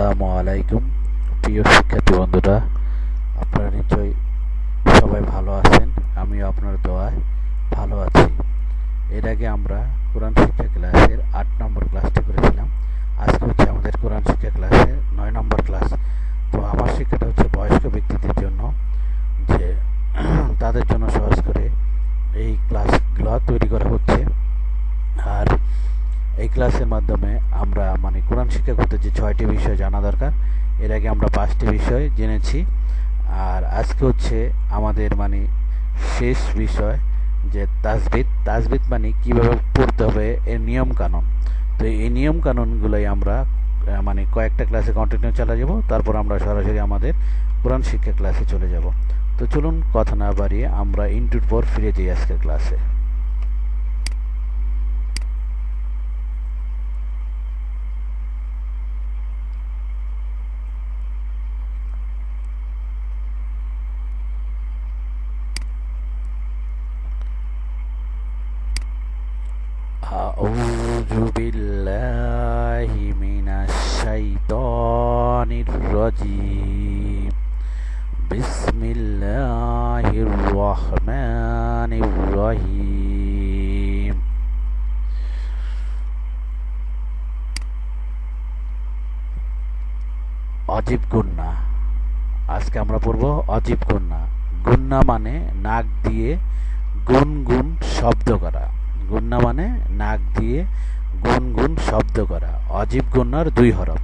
আসসালামু আলাইকুম। প্রিয় শিক্ষার্থী বন্ধুরা, আপনারা নিশ্চয়ই সবাই ভালো আছেন, আমিও আপনার দোয়ায় ভালো আছি। এর আগে আমরা কোরআন শিক্ষা ক্লাসের আট নম্বর ক্লাসটি করেছিলাম। আজকে হচ্ছে আমাদের কোরআন শিক্ষা ক্লাসের নয় নম্বর ক্লাস। তো আমার শিক্ষাটা হচ্ছে বয়স্ক ব্যক্তিদের জন্য, যে তাদের জন্য সহজ করে এই ক্লাসগুলো তৈরি করা হচ্ছে। আর এই ক্লাসের মাধ্যমে আমরা মানে কোরআন শিক্ষা করতে যে ছয়টি বিষয় জানা দরকার, এর আগে আমরা পাঁচটি বিষয় জেনেছি। আর আজকে হচ্ছে আমাদের মানে শেষ বিষয়, যে তাজবিদ তাজবিদ মানে কীভাবে পড়তে হবে, এর নিয়ম কানুন তো এই নিয়ম কানুনগুলোই আমরা মানে কয়েকটা ক্লাসে কন্টিনিউ চালা যাব, তারপর আমরা সরাসরি আমাদের কোরআন শিক্ষা ক্লাসে চলে যাব। তো চলুন, কথা না বাড়িয়ে আমরা ইনটুর পর ফিরে যাই আজকের ক্লাসে। أعوذ بالله من الشيطان الرجيم بسم الله الرحمن الرحيم অজীব গুন্না আজকে আমরা পড়ব অজীব গুন্না গুন্না মানে নাক দিয়ে গুনগুন শব্দ করা গুন্না মানে নাক দিয়ে গুন গুন শব্দ করা। অজীব গুন্নার দুই হরফ।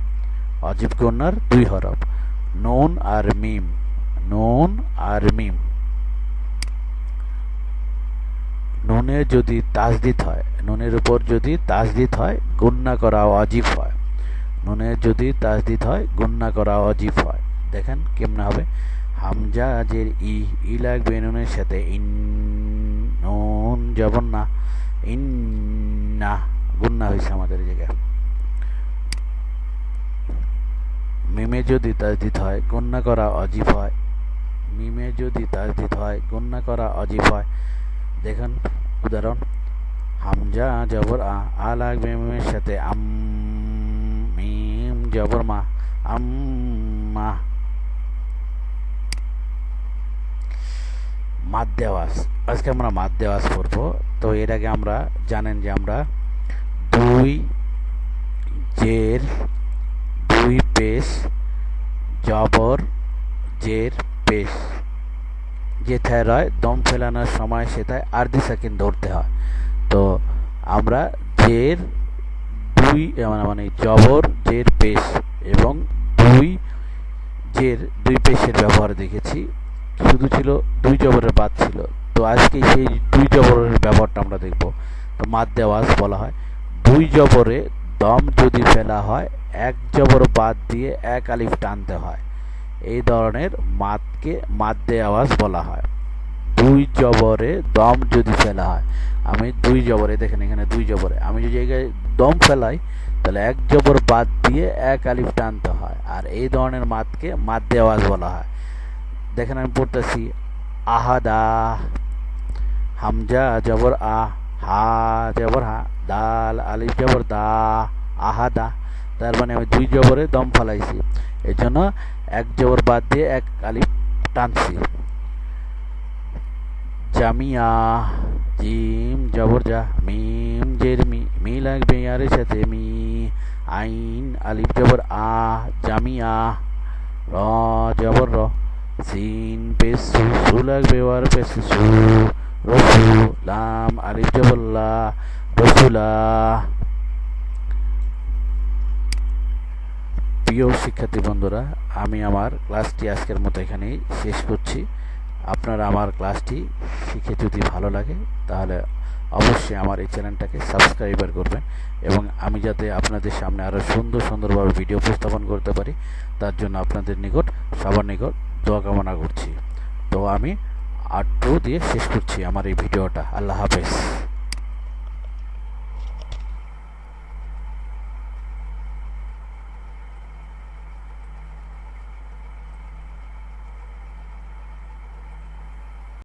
অজীব গুন্নার দুই হরফ। নুন আর মিম। নুন আর মিম। নুনে যদি তাজদিদ হয়, নুনের উপর যদি তাজদিদ হয়, গুন্না করা অজীব হয়। নুনের যদি তাজদিদ হয়, গুন্না করা অজীব হয়। দেখেন কেমনে হবে? হামজা আজের ই ই লাগবে নুনের সাথে। ইন, নুন জবর না। ইন না গুন্না হয়েছে আমাদের জায়গায়। মিমে যদি তাজদিদ হয়, গণ্যা করা অজীব হয়। মিমে যদি তাজদিদ হয়, গণ্যা করা অজীব হয়। দেখেন, উদাহরণ, হামজা জবর আ আ লাগবে মিমের সাথে, আম, মিম জবর মা আম্মা মাদ্দে আওয়াজ আজকে আমরা মাদ্দে আওয়াজ পড়ব। তো এর আগে আমরা জানেন যে আমরা দুই জের, দুই পেশ, জবর জের পেশ যেথায় রয় দম ফেলানোর সময় সেটায় আর্ধি সেকেন্ড ধরতে হয়। তো আমরা জের, দুই মানে মানে জবর, জের পেশ এবং দুই জের, দুই পেশের ব্যবহার দেখেছি। শুধু ছিল দুই জবরের বাদ ছিল। তো আজকে সেই দুই জবরের ব্যবহারটা আমরা দেখব। তো মাদ্দে আওয়াজ বলা হয়, দুই জবরে দম যদি ফেলা হয়, এক জবর বাদ দিয়ে এক আলিফ টানতে হয়। এই ধরনের মাদকে মাদ্দে আওয়াজ বলা হয়। দুই জবরে দম যদি ফেলা হয়, আমি দুই জবরে, দেখেন এখানে দুই জবরে, আমি যদি জায়গায় দম ফেলাই, তাহলে এক জবর বাদ দিয়ে এক আলিফ টানতে হয়। আর এই ধরনের মাদকে মাদ্দে আওয়াজ বলা হয়। দেখেন আমি পড়তেছি আহাদা, হামজা, জবর আ, হা, জবর হা, দাল, আলিফ, জবর দা, আহাদা। তার মানে আমি দুই জবরে দম ফলাইছি। এই জন্য এক জবর বাদ দিয়ে এক আলিফ টানছি। জামিয়া, জিম, জবর যা মিম, জের, মি মি লাগবে ইয়ারের সাথে মি, আইন, আলিফ, জবর আ, জামিয়া, র, জবর র। সিন পেশ সু সু লাগবে ওয়ার পেশ সু রসু লাম আলিফ জবর লা রসুলা প্রিয় শিক্ষার্থী বন্ধুরা, আমি আমার ক্লাসটি আজকের মতো এখানেই শেষ করছি। আপনারা আমার ক্লাসটি শিখে যদি ভালো লাগে, তাহলে অবশ্যই আমার এই চ্যানেলটাকে সাবস্ক্রাইবার করবেন এবং আমি যাতে আপনাদের সামনে আরও সুন্দর সুন্দরভাবে ভিডিও উপস্থাপন করতে পারি, তার জন্য আপনাদের নিকট, সবার নিকট দোয়া কামনা করছি। তো আমি আর দিয়ে শেষ করছি আমার এই ভিডিওটা। আল্লাহ হাফেজ।